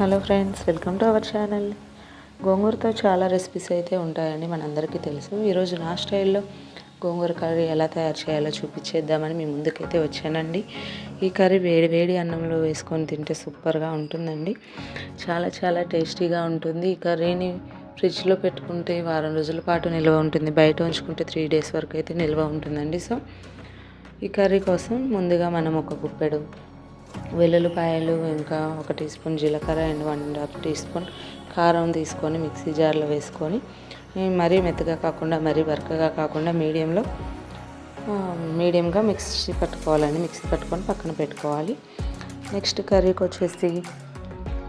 Hello friends welcome to our channel. గోంగూరతో చాలా recipes అయితే ఉంటాయండి మనందరికీ తెలుసు. ఈరోజు నా స్టైల్లో గోంగూర కర్రీ ఎలా తయారు చేయాలో చూపించేద్దామని మీ ముందుకైతే వచ్చానండి. ఈ కర్రీ వేడి వేడి అన్నంలో వేసుకొని తింటే సూపర్గా ఉంటుందండి. చాలా చాలా టేస్టీగా ఉంటుంది. ఈ కర్రీని ఫ్రిడ్జ్లో పెట్టుకుంటే వారం రోజుల పాటు నిల్వ ఉంటుంది. బయట ఉంచుకుంటే త్రీ డేస్ వరకు అయితే నిల్వ ఉంటుందండి. సో ఈ కర్రీ కోసం ముందుగా మనం ఒక గుప్పెడు వెల్లుల్లిపాయలు ఇంకా ఒక టీ స్పూన్ జీలకర్ర and one and half teaspoon కారం తీసుకొని మిక్సీ జార్లో వేసుకొని మరీ మెత్తగా కాకుండా మరీ బరకగా కాకుండా మీడియంలో మీడియంగా మిక్సీ పట్టుకోవాలండి. మిక్సీ పట్టుకొని పక్కన పెట్టుకోవాలి. నెక్స్ట్ కర్రీకి వచ్చేసి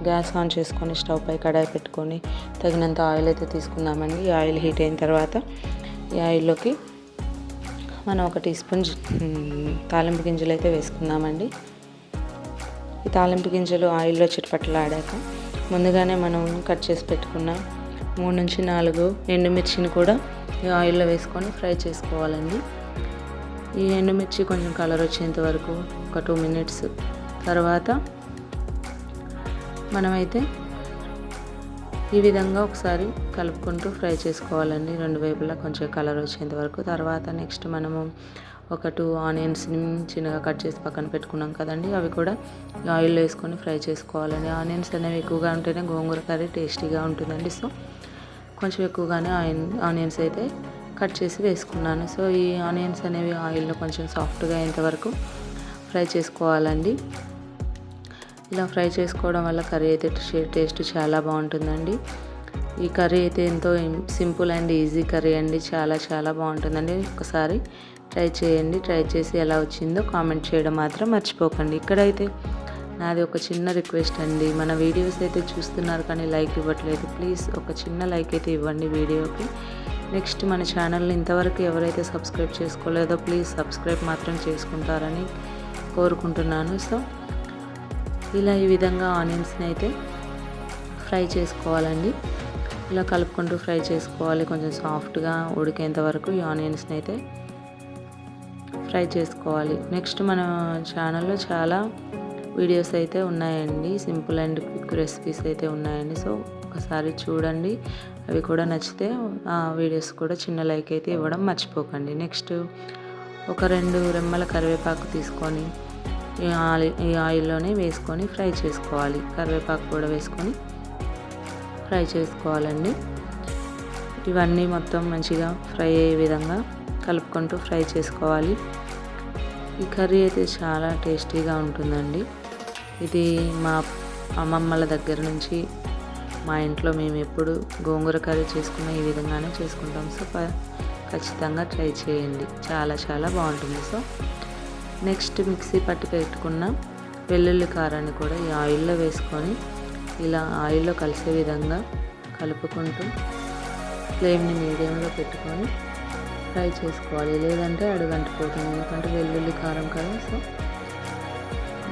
గ్యాస్ ఆన్ చేసుకొని స్టవ్ పై కడాయి పెట్టుకొని తగినంత ఆయిల్ అయితే తీసుకుందామండి. ఈ ఆయిల్ హీట్ అయిన తర్వాత ఈ ఆయిల్లోకి మనం ఒక టీ స్పూన్ తాలింపు గింజలు అయితే వేసుకుందామండి. ఈ తాలింపు గింజలు ఆయిల్లో చిట్పట్లాడాక ముందుగానే మనం కట్ చేసి పెట్టుకున్న మూడు నుంచి నాలుగు ఎండుమిర్చిని కూడా ఈ ఆయిల్లో వేసుకొని ఫ్రై చేసుకోవాలండి. ఈ ఎండుమిర్చి కొంచెం కలర్ వచ్చేంత వరకు ఒక టూ మినిట్స్ తర్వాత మనమైతే ఈ విధంగా ఒకసారి కలుపుకుంటూ ఫ్రై చేసుకోవాలండి. రెండు వైపులా కొంచెం కలర్ వచ్చేంత వరకు. తర్వాత నెక్స్ట్ మనము ఒక టూ ఆనియన్స్ని చిన్నగా కట్ చేసి పక్కన పెట్టుకున్నాం కదండి. అవి కూడా ఆయిల్లో వేసుకొని ఫ్రై చేసుకోవాలండి. ఆనియన్స్ అనేవి ఎక్కువగా ఉంటేనే గోంగూర కర్రీ టేస్టీగా ఉంటుందండి. సో కొంచెం ఎక్కువగానే ఆయిన్ ఆనియన్స్ అయితే కట్ చేసి వేసుకున్నాను. సో ఈ ఆనియన్స్ అనేవి ఆయిల్లో కొంచెం సాఫ్ట్గా అయ్యేంతవరకు ఫ్రై చేసుకోవాలండి. ఇలా ఫ్రై చేసుకోవడం వల్ల కర్రీ అయితే టేస్ట్ చాలా బాగుంటుందండి. ఈ కర్రీ అయితే ఎంతో సింపుల్ అండ్ ఈజీ కర్రీ అండి. చాలా చాలా బాగుంటుందండి. ఒకసారి ట్రై చేయండి. ట్రై చేసి ఎలా వచ్చిందో కామెంట్ చేయడం మాత్రం మర్చిపోకండి. ఇక్కడైతే నాది ఒక చిన్న రిక్వెస్ట్ అండి. మన వీడియోస్ అయితే చూస్తున్నారు కానీ లైక్ ఇవ్వట్లేదు. ప్లీజ్ ఒక చిన్న లైక్ అయితే ఇవ్వండి వీడియోకి. నెక్స్ట్ మన ఛానల్ని ఇంతవరకు ఎవరైతే సబ్స్క్రైబ్ చేసుకోలేదో ప్లీజ్ సబ్స్క్రైబ్ మాత్రం చేసుకుంటారని కోరుకుంటున్నాను. సో ఇలా ఈ విధంగా ఆనియన్స్ని అయితే ఫ్రై చేసుకోవాలండి. ఇలా కలుపుకుంటూ ఫ్రై చేసుకోవాలి. కొంచెం సాఫ్ట్గా ఉడికేంత వరకు ఈ ఆనియన్స్ని అయితే ఫ్రై చేసుకోవాలి. నెక్స్ట్ మన ఛానల్లో చాలా వీడియోస్ అయితే ఉన్నాయండి. సింపుల్ అండ్ క్విక్ రెసిపీస్ అయితే ఉన్నాయండి. సో ఒకసారి చూడండి. అవి కూడా నచ్చితే ఆ వీడియోస్ కూడా చిన్న లైక్ అయితే ఇవ్వడం మర్చిపోకండి. నెక్స్ట్ ఒక రెండు రెమ్మల కరివేపాకు తీసుకొని ఈ ఆయిల్ ఈ ఆయిల్లోనే వేసుకొని ఫ్రై చేసుకోవాలి. కరివేపాకు కూడా వేసుకొని ఫ్రై చేసుకోవాలండి. ఇవన్నీ మొత్తం మంచిగా ఫ్రై అయ్యే విధంగా కలుపుకుంటూ ఫ్రై చేసుకోవాలి. ఈ కర్రీ అయితే చాలా టేస్టీగా ఉంటుందండి. ఇది మా అమ్మమ్మల దగ్గర నుంచి మా ఇంట్లో మేము ఎప్పుడు గోంగూర కర్రీ చేసుకున్న ఈ విధంగానే చేసుకుంటాం. సో ఖచ్చితంగా ట్రై చేయండి. చాలా చాలా బాగుంటుంది. సో నెక్స్ట్ మిక్సీ పట్టి పెట్టుకున్న వెల్లుల్లి కారాన్ని కూడా ఈ ఆయిల్లో వేసుకొని ఇలా ఆయిల్లో కలిసే విధంగా కలుపుకుంటూ ఫ్లేమ్ని మీడియంలో పెట్టుకొని ఫ్రై చేసుకోవాలి. లేదంటే అడుగంటిపోతుంది ఎందుకంటే వెల్లుల్లి కారం కదా సో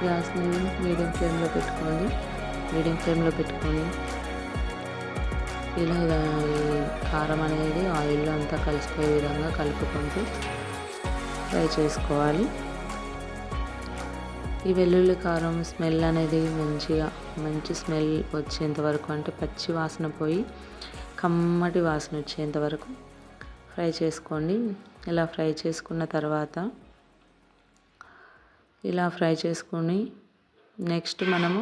గ్యాస్ని మీడియం ఫ్లేమ్లో పెట్టుకొని మీడియం ఫ్లేమ్లో పెట్టుకొని ఇలా కారం అనేది ఆయిల్లో అంతా కలిసిపోయే విధంగా కలుపుకుంటూ ఫ్రై చేసుకోవాలి. ఈ వెల్లుల్లి కారం స్మెల్ అనేది మంచిగా మంచి స్మెల్ వచ్చేంత వరకు అంటే పచ్చి వాసన పోయి కమ్మటి వాసన వచ్చేంత వరకు ఫ్రై చేసుకోండి. ఇలా ఫ్రై చేసుకున్న తర్వాత ఇలా ఫ్రై చేసుకొని నెక్స్ట్ మనము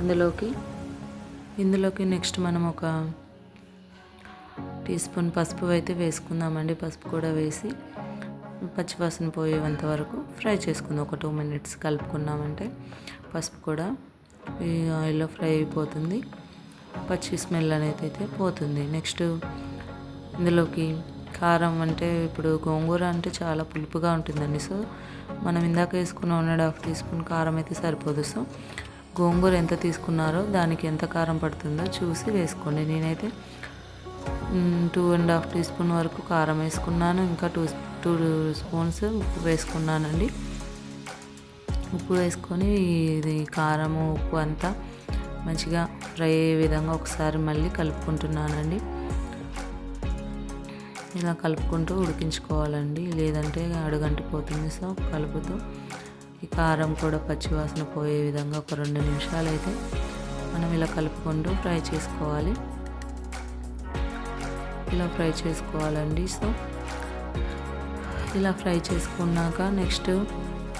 ఇందులోకి ఇందులోకి నెక్స్ట్ మనం ఒక టీ స్పూన్ పసుపు అయితే వేసుకుందామండి. పసుపు కూడా వేసి పచ్చివాసన పోయేంత వరకు ఫ్రై చేసుకుందాం. ఒక టూ మినిట్స్ కలుపుకున్నామంటే పసుపు కూడా ఈ ఆయిల్లో ఫ్రై అయిపోతుంది. పచ్చి స్మెల్ అనేది అయితే పోతుంది. నెక్స్ట్ ఇందులోకి కారం అంటే ఇప్పుడు గోంగూర అంటే చాలా పులుపుగా ఉంటుందండి. సో మనం ఇందాక వేసుకున్న one and half teaspoon కారం అయితే సరిపోదు. సో గోంగూర ఎంత తీసుకున్నారో దానికి ఎంత కారం పడుతుందో చూసి వేసుకోండి. నేనైతే two and half teaspoon వరకు కారం వేసుకున్నాను. ఇంకా టూ టూ స్పూన్స్ ఉప్పు వేసుకున్నానండి. ఉప్పు వేసుకొని ఇది కారము ఉప్పు అంతా మంచిగా ఫ్రై అయ్యే విధంగా ఒకసారి మళ్ళీ కలుపుకుంటున్నానండి. ఇలా కలుపుకుంటూ ఉడికించుకోవాలండి. లేదంటే అడుగంటిపోతుంది. సో కలుపుతూ ఈ కారం కూడా పచ్చివాసన పోయే విధంగా ఒక రెండు నిమిషాలు అయితే మనం ఇలా కలుపుకుంటూ ఫ్రై చేసుకోవాలి. ఇలా ఫ్రై చేసుకోవాలండి. సో ఇలా ఫ్రై చేసుకున్నాక నెక్స్ట్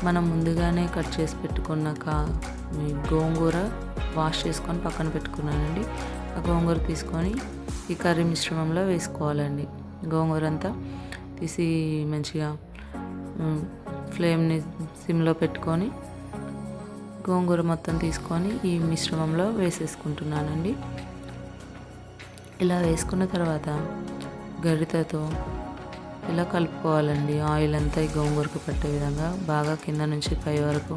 మనం ముందుగానే కట్ చేసి పెట్టుకున్నాక ఈ గోంగూర వాష్ చేసుకొని పక్కన పెట్టుకున్నానండి. ఆ గోంగూర తీసుకొని ఈ కర్రీ మిశ్రమంలో వేసుకోవాలండి. గోంగూర అంతా తీసి మంచిగా ఫ్లేమ్ని సిమ్లో పెట్టుకొని గోంగూర మొత్తం తీసుకొని ఈ మిశ్రమంలో వేసేసుకుంటున్నానండి. ఇలా వేసుకున్న తర్వాత గరిటతో ఇలా కలుపుకోవాలండి. ఆయిల్ అంతా ఈ గోంగూరకు పట్టే విధంగా బాగా కింద నుంచి పై వరకు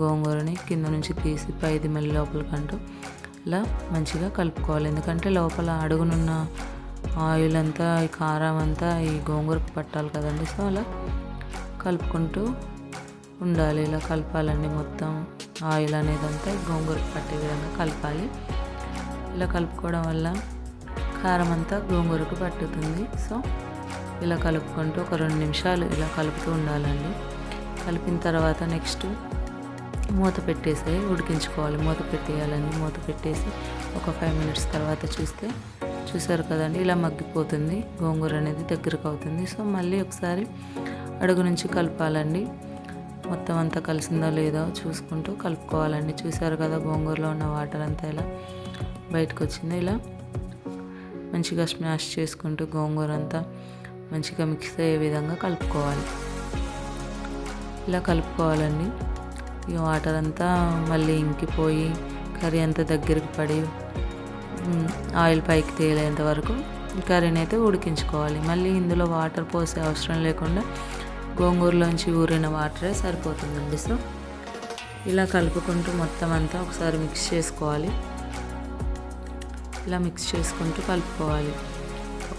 గోంగూరని కింద నుంచి తీసి పైది మళ్ళీ లోపలికంటూ ఇలా మంచిగా కలుపుకోవాలి. ఎందుకంటే లోపల అడుగునున్న ఆయిల్ అంతా ఈ కారం అంతా ఈ గోంగూరకు పట్టాలి కదండి. సో అలా కలుపుకుంటూ ఉండాలి. ఇలా కలపాలండి మొత్తం ఆయిల్ అనేది అంతా ఈ గోంగూరకు పట్టే విధంగా కలపాలి. ఇలా కలుపుకోవడం వల్ల కారం అంతా గోంగూరకు పట్టుతుంది. సో ఇలా కలుపుకుంటూ ఒక రెండు నిమిషాలు ఇలా కలుపుతూ ఉండాలండి. కలిపిన తర్వాత నెక్స్ట్ మూత పెట్టేసి ఉడికించుకోవాలి. మూత పెట్టేయాలండి. మూత పెట్టేసి ఒక ఫైవ్ మినిట్స్ తర్వాత చూస్తే చూసారు కదండి ఇలా మగ్గిపోతుంది. గోంగూర అనేది దగ్గరకు అవుతుంది. సో మళ్ళీ ఒకసారి అడుగు నుంచి కలపాలండి. మొత్తం అంతా కలిసిందో లేదో చూసుకుంటూ కలుపుకోవాలండి. చూసారు కదా గోంగూరలో ఉన్న వాటర్ అంతా ఇలా బయటకు వచ్చింది ఇలా మంచిగా స్మాష్ చేసుకుంటూ గోంగూర అంతా మంచిగా మిక్స్ అయ్యే విధంగా కలుపుకోవాలి. ఇలా కలుపుకోవాలండి. ఈ వాటర్ అంతా మళ్ళీ ఇంకిపోయి కర్రీ అంతా దగ్గరికి పడి ఆయిల్ పైకి తేలేంత వరకు కర్రీని అయితే ఉడికించుకోవాలి. మళ్ళీ ఇందులో వాటర్ పోసే అవసరం లేకుండా గోంగూరలోంచి ఊరిన వాటరే సరిపోతుందండి. సో ఇలా కలుపుకుంటూ మొత్తం అంతా ఒకసారి మిక్స్ చేసుకోవాలి. ఇలా మిక్స్ చేసుకుంటూ కలుపుకోవాలి.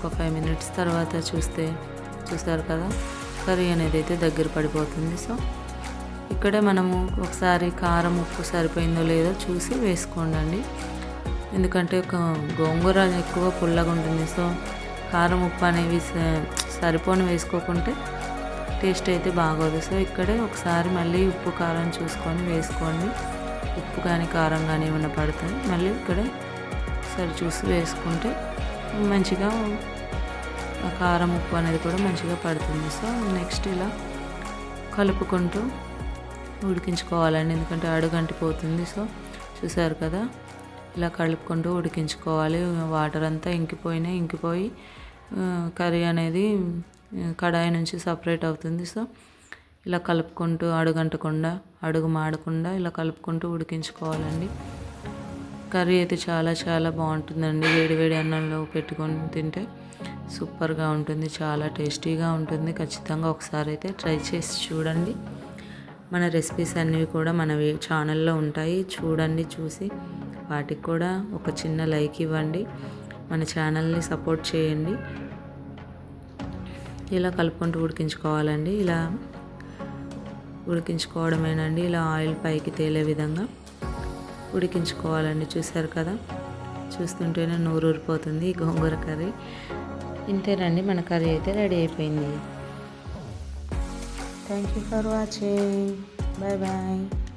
ఒక ఫైవ్ మినిట్స్ తర్వాత చూస్తే చూస్తారు కదా? కర్రీ అనేది అయితే దగ్గర పడిపోతుంది. సో ఇక్కడే మనము ఒకసారి కారం ఉప్పు సరిపోయిందో లేదో చూసి వేసుకోండి ఎందుకంటే ఒక గోంగూర ఎక్కువ పుల్లగా ఉంటుంది. సో కారం ఉప్పు అనేవి స- సరిపోని వేసుకోకుంటే టేస్ట్ అయితే బాగోదు. సో ఇక్కడే ఒకసారి మళ్ళీ ఉప్పు కారం చూసుకొని వేసుకోండి. ఉప్పు కానీ కారం కానీ ఏమైనా పడుతుంది మళ్ళీ ఇక్కడే సరి చూసి వేసుకుంటే మంచిగా కారం ఉప్పు అనేది కూడా మంచిగా పడుతుంది. సో నెక్స్ట్ ఇలా కలుపుకుంటూ ఉడికించుకోవాలండి. ఎందుకంటే అడుగంటిపోతుంది సో చూసారు కదా? ఇలా కలుపుకుంటూ ఉడికించుకోవాలి. వాటర్ అంతా ఇంకిపోయినా ఇంకిపోయి కర్రీ అనేది కడాయి నుంచి సపరేట్ అవుతుంది. సో ఇలా కలుపుకుంటూ అడుగంటకుండా అడుగు మాడకుండా ఇలా కలుపుకుంటూ ఉడికించుకోవాలండి. కర్రీ అయితే చాలా చాలా బాగుంటుందండి. వేడి వేడి అన్నంలో పెట్టుకొని తింటే సూపర్గా ఉంటుంది చాలా టేస్టీగా ఉంటుంది. ఖచ్చితంగా ఒకసారి అయితే ట్రై చేసి చూడండి. మన రెసిపీస్ అన్నీ కూడా మన వే- ఛానల్లో ఉంటాయి. చూడండి చూసి వాటికి కూడా ఒక చిన్న లైక్ ఇవ్వండి. మన ఛానల్ని సపోర్ట్ చేయండి. ఇలా కలుపుకుంటూ ఉడికించుకోవాలండి. ఇలా ఉడికించుకోవడమేనండి. ఇలా ఆయిల్ పైకి తేలే విధంగా ఉడికించుకోవాలండి. చూసారు కదా? చూస్తుంటేనే నూరు ఊరిపోతుంది గోంగూర కర్రీ. ఇంతేనండి మన కర్రీ అయితే రెడీ అయిపోయింది. Thank you for watching bye bye